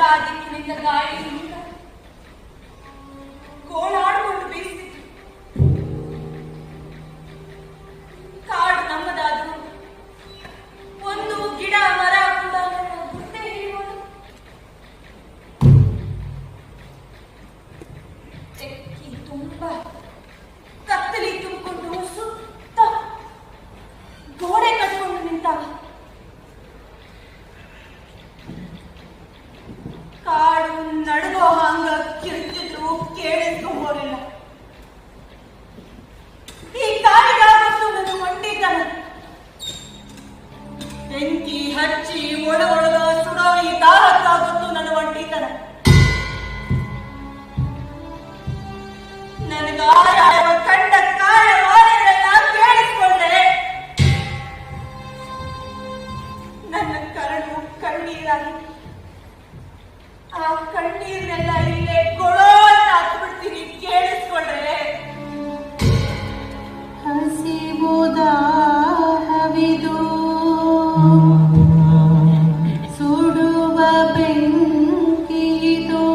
ಎಲ್ಲಾ ದಿಕ್ಕಿನಿಂದ ಗಾಳಿ ಹಿಂಗ ಕಾಡು ನಡುಗೋ ಹಂಗ ಕಿರ್ಚಿದ್ರು ಕೇಳಿಸ್ಕೊಂಬೋರಿಲ್ಲ ಈ ಕಾಡಿಗಾಗತ್ತು ನನ್ನ ಒಂಟಿತನ ಬೆಂಕಿ ಹಚ್ಚಿ ಒಳ ಒಳಗ ಸುಡೋ ಈ ದಾಹಕ್ಕಾಗತ್ತು ನನ್ನ ಒಂಟಿತನ ನನಗಾಯ ಕಂಡ ಕಾಯ ವಾರೆಲ್ಲ ಕೇಳಿಸ್ಕೊಂಡ್ರೆ ನನ್ನ ಕರಳು ಕಣ್ಣೀರಾಗಿ ನಾನು ಕಣ್ಣೀರನ್ನೆಲ್ಲ ಇಲ್ಲೇ ಕೊಡೋ ಅಂತ ಹಾಕ್ಬಿಡ್ತೀನಿ ಕೇಳಿಸ್ಕೊಂಡ್ರೆ. ಹಸಿಬೋದ ಹವಿದು? ಸುಡುವ ಬೆಂಕಿದು